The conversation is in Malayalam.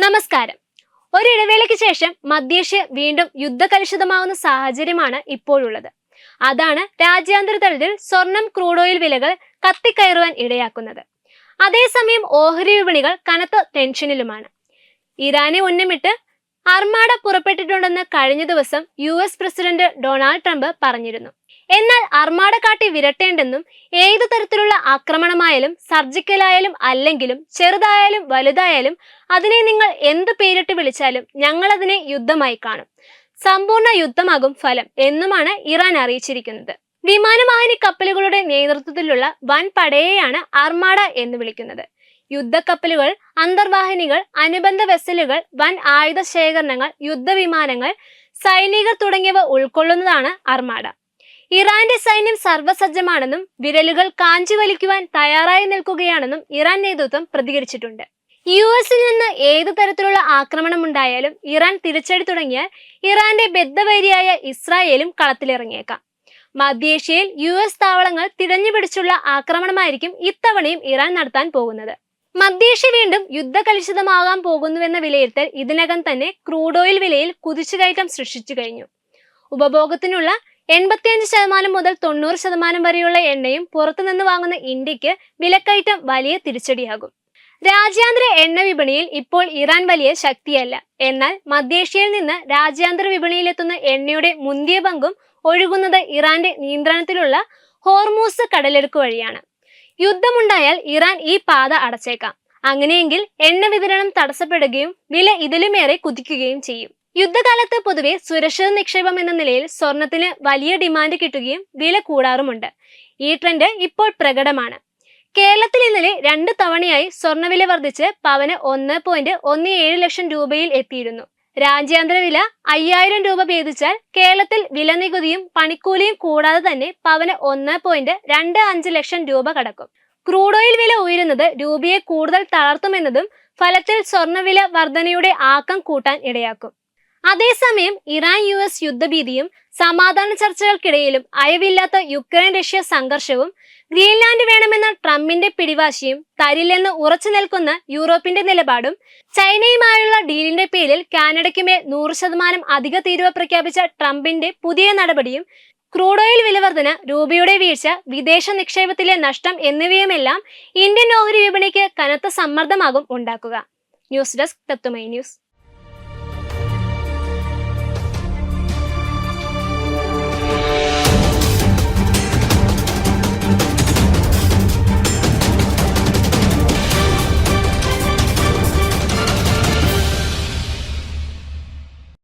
നമസ്കാരം. ഒരിടവേളയ്ക്ക് ശേഷം മധ്യേഷ്യ വീണ്ടും യുദ്ധകലുഷിതമാവുന്ന സാഹചര്യമാണ് ഇപ്പോഴുള്ളത്. അതാണ് രാജ്യാന്തര തലത്തിൽ സ്വർണം ക്രൂഡ് ഓയിൽ വിലകൾ കത്തിക്കയറുവാൻ ഇടയാക്കുന്നത്. അതേസമയം ഓഹരി വിപണികൾ കനത്ത ടെൻഷനിലുമാണ് ഇറാനെ ഉന്നമിട്ട് അർമാഡ പുറപ്പെട്ടിട്ടുണ്ടെന്ന് കഴിഞ്ഞ ദിവസം U S president Donald Trump പറഞ്ഞിരുന്നു. എന്നാൽ അർമാട കാട്ടി വിരട്ടേണ്ടെന്നും ഏതു തരത്തിലുള്ള ആക്രമണമായാലും സർജിക്കലായാലും അല്ലെങ്കിലും ചെറുതായാലും വലുതായാലും അതിനെ നിങ്ങൾ എന്ത് പേരിട്ട് വിളിച്ചാലും ഞങ്ങൾ അതിനെ യുദ്ധമായി കാണും. സമ്പൂർണ യുദ്ധമാകും ഫലം എന്നുമാണ് ഇറാൻ അറിയിച്ചിരിക്കുന്നത്. വിമാനവാഹിനി കപ്പലുകളുടെ നേതൃത്വത്തിലുള്ള വൻ പടയെയാണ് അർമാഡ എന്ന് വിളിക്കുന്നത്. യുദ്ധക്കപ്പലുകൾ അന്തർവാഹിനികൾ അനുബന്ധ വെസലുകൾ വൻ ആയുധ ശേഖരണങ്ങൾ യുദ്ധവിമാനങ്ങൾ സൈനികർ തുടങ്ങിയവ ഉൾക്കൊള്ളുന്നതാണ് അർമാഡ ഇറാന്റെ സൈന്യം സർവസജ്ജമാണെന്നും വിരലുകൾ കാഞ്ചി വലിക്കുവാൻ തയ്യാറായി നിൽക്കുകയാണെന്നും ഇറാൻ നേതൃത്വം പ്രതികരിച്ചിട്ടുണ്ട്. യു എസിൽ നിന്ന് ഏതു തരത്തിലുള്ള ആക്രമണം ഉണ്ടായാലും ഇറാൻ തിരിച്ചടി തുടങ്ങിയാൽ ഇറാന്റെ ബദ്ധവൈരിയായ ഇസ്രായേലും കളത്തിലിറങ്ങിയേക്കാം. മധ്യേഷ്യയിൽ യു എസ് താവളങ്ങൾ തിരഞ്ഞുപിടിച്ചുള്ള ആക്രമണമായിരിക്കും ഇത്തവണയും ഇറാൻ നടത്താൻ പോകുന്നത്. മധ്യേഷ്യ വീണ്ടും യുദ്ധകലുഷിതമാകാൻ പോകുന്നുവെന്ന വിലയിരുത്തൽ ഇതിനകം തന്നെ ക്രൂഡ് ഓയിൽ വിലയിൽ കുതിച്ചുകയറ്റം സൃഷ്ടിച്ചു കഴിഞ്ഞു. ഉപഭോഗത്തിനുള്ള എൺപത്തിയഞ്ച് ശതമാനം മുതൽ തൊണ്ണൂറ് ശതമാനം വരെയുള്ള എണ്ണയും പുറത്തുനിന്ന് വാങ്ങുന്ന ഇന്ത്യയ്ക്ക് വിലക്കയറ്റം വലിയ തിരിച്ചടിയാകും. രാജ്യാന്തര എണ്ണ വിപണിയിൽ ഇപ്പോൾ ഇറാൻ വലിയ ശക്തിയല്ല. എന്നാൽ മധ്യേഷ്യയിൽ നിന്ന് രാജ്യാന്തര വിപണിയിലെത്തുന്ന എണ്ണയുടെ മുന്തിയ പങ്കും ഒഴുകുന്നത് ഇറാന്റെ നിയന്ത്രണത്തിലുള്ള ഹോർമൂസ് കടലെടുക്ക് വഴിയാണ്. യുദ്ധമുണ്ടായാൽ ഇറാൻ ഈ പാത അടച്ചേക്കാം. അങ്ങനെയെങ്കിൽ എണ്ണ വിതരണം തടസ്സപ്പെടുകയും വില ഇതിലുമേറെ കുതിക്കുകയും ചെയ്യും. യുദ്ധകാലത്ത് പൊതുവെ സുരക്ഷിത നിക്ഷേപം എന്ന നിലയിൽ സ്വർണത്തിന് വലിയ ഡിമാൻഡ് കിട്ടുകയും വില കൂടാറുമുണ്ട്. ഈ ട്രെൻഡ് ഇപ്പോൾ പ്രകടമാണ്. കേരളത്തിൽ ഇന്നലെ രണ്ട് തവണയായി സ്വർണവില വർദ്ധിച്ച് പവന് ഒന്ന് പോയിന്റ് ഒന്ന് ഏഴ് ലക്ഷം രൂപയിൽ എത്തിയിരുന്നു. രാജ്യാന്തര വില അയ്യായിരം രൂപ ഭേദിച്ചാൽ കേരളത്തിൽ വില നികുതിയും പണിക്കൂലിയും കൂടാതെ തന്നെ പവന് ഒന്ന് പോയിന്റ് രണ്ട് അഞ്ച് ലക്ഷം രൂപ കടക്കും. ക്രൂഡ് ഓയിൽ വില ഉയരുന്നത് രൂപയെ കൂടുതൽ തളർത്തുമെന്നതും ഫലത്തിൽ സ്വർണവില വർധനയുടെ ആക്കം കൂട്ടാൻ ഇടയാക്കും. അതേസമയം ഇറാൻ യു എസ് യുദ്ധഭീതിയും സമാധാന ചർച്ചകൾക്കിടയിലും അയവില്ലാത്ത യുക്രൈൻ റഷ്യ സംഘർഷവും ഗ്രീൻലാൻഡ് വേണമെന്ന ട്രംപിന്റെ പിടിവാശിയും തരില്ലെന്ന് ഉറച്ചു നിൽക്കുന്ന യൂറോപ്പിന്റെ നിലപാടും ചൈനയുമായുള്ള ഡീലിന്റെ പേരിൽ കാനഡയ്ക്കുമേൽ നൂറ് ശതമാനം അധിക തീരുവ പ്രഖ്യാപിച്ച ട്രംപിന്റെ പുതിയ നടപടിയും ക്രൂഡ് ഓയിൽ വിലവർധന രൂപയുടെ വീഴ്ച വിദേശ നിക്ഷേപത്തിലെ നഷ്ടം എന്നിവയുമെല്ലാം ഇന്ത്യൻ ഓഹരി വിപണിക്ക് കനത്ത സമ്മർദ്ദമാകും ഉണ്ടാക്കുക. News desk Tatwamayi news.